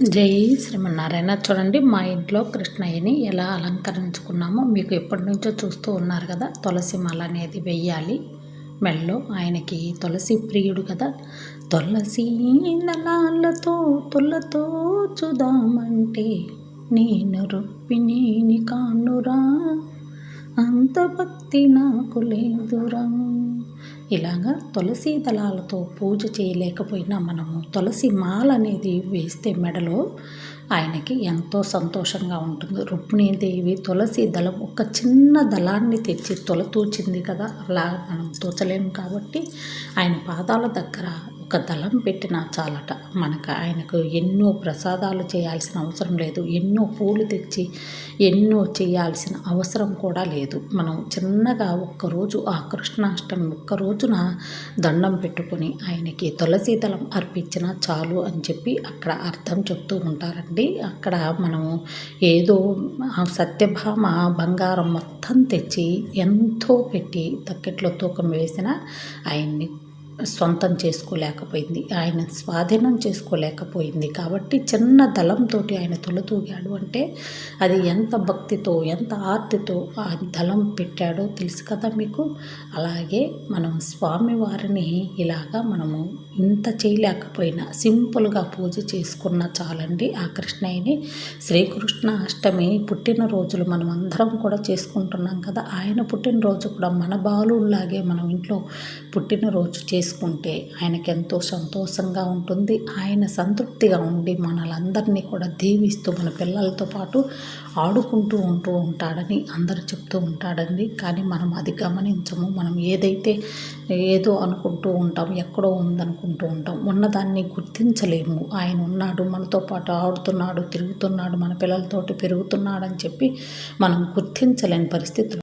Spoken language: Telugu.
జై శ్రీమన్నారాయణ. చూడండి మా ఇంట్లో కృష్ణయ్యని ఎలా అలంకరించుకున్నామో మీకు ఎప్పటి నుంచో చూస్తూ ఉన్నారు కదా. తులసి మాల అనేది వెయ్యాలి. మెళ్ళో ఆయనకి తులసి ప్రియుడు కదా. తులసి నలాలతో తులతో చూదామంటే నేను రుక్మిణిని కానురా. అంత భక్తి నాకు లేదురా. ఇలాగా తులసి దళాలతో పూజ చేయలేకపోయినా మనము తులసి మాల అనేది వేస్తే మెడలో ఆయనకి ఎంతో సంతోషంగా ఉంటుంది. రుక్మిణీదేవి తులసి దళం ఒక చిన్న దళాన్ని తెచ్చి తొలతూచింది కదా అలా మనం తూచలేము కాబట్టి ఆయన పాదాల దగ్గర ఒక దళం పెట్టినా చాలట. మనకు ఆయనకు ఎన్నో ప్రసాదాలు చేయాల్సిన అవసరం లేదు. ఎన్నో పూలు తెచ్చి ఎన్నో చేయాల్సిన అవసరం కూడా లేదు. మనం చిన్నగా ఒక్కరోజు ఆ కృష్ణాష్టమి ఒక్క రోజున దండం పెట్టుకొని ఆయనకి తులసి దళం అర్పించినా చాలు అని చెప్పి అక్కడ అర్థం చెప్తూ ఉంటారండి. అక్కడ మనము ఏదో సత్యభామ బంగారం మొత్తం తెచ్చి ఎంతో పెట్టి తక్కెట్లో తూకం వేసిన ఆయన్ని సొంతం చేసుకోలేకపోయింది. ఆయన స్వాధీనం చేసుకోలేకపోయింది. కాబట్టి చిన్న దళంతో ఆయన తొలతూగాడు అంటే అది ఎంత భక్తితో ఎంత ఆర్తితో ఆ దళం పెట్టాడో తెలుసు కదా మీకు? అలాగే మనం స్వామివారిని ఇలాగా మనము ఇంత చేయలేకపోయినా సింపుల్గా పూజ చేసుకున్న చాలండి ఆ కృష్ణయ్యని. శ్రీకృష్ణ అష్టమి పుట్టినరోజులు మనం అందరం కూడా చేసుకుంటున్నాం కదా. ఆయన పుట్టినరోజు కూడా మన బాలులాగే మనం ఇంట్లో పుట్టినరోజు చేసుకుంటాం తీసుకుంటే ఆయనకెంతో ఎంతో సంతోషంగా ఉంటుంది. ఆయన సంతృప్తిగా ఉండి మనలందరినీ కూడా దీవిస్తూ మన పిల్లలతో పాటు ఆడుకుంటూ ఉంటూ ఉంటాడని అందరూ చెప్తూ ఉంటాడండి. కానీ మనం అది గమనించము. మనం ఏదైతే ఏదో అనుకుంటూ ఉంటాం ఎక్కడో ఉందనుకుంటూ ఉంటాం ఉన్నదాన్ని గుర్తించలేము. ఆయన ఉన్నాడు మనతో పాటు ఆడుతున్నాడు తిరుగుతున్నాడు మన పిల్లలతోటి పెరుగుతున్నాడని చెప్పి మనం గుర్తించలేని పరిస్థితులు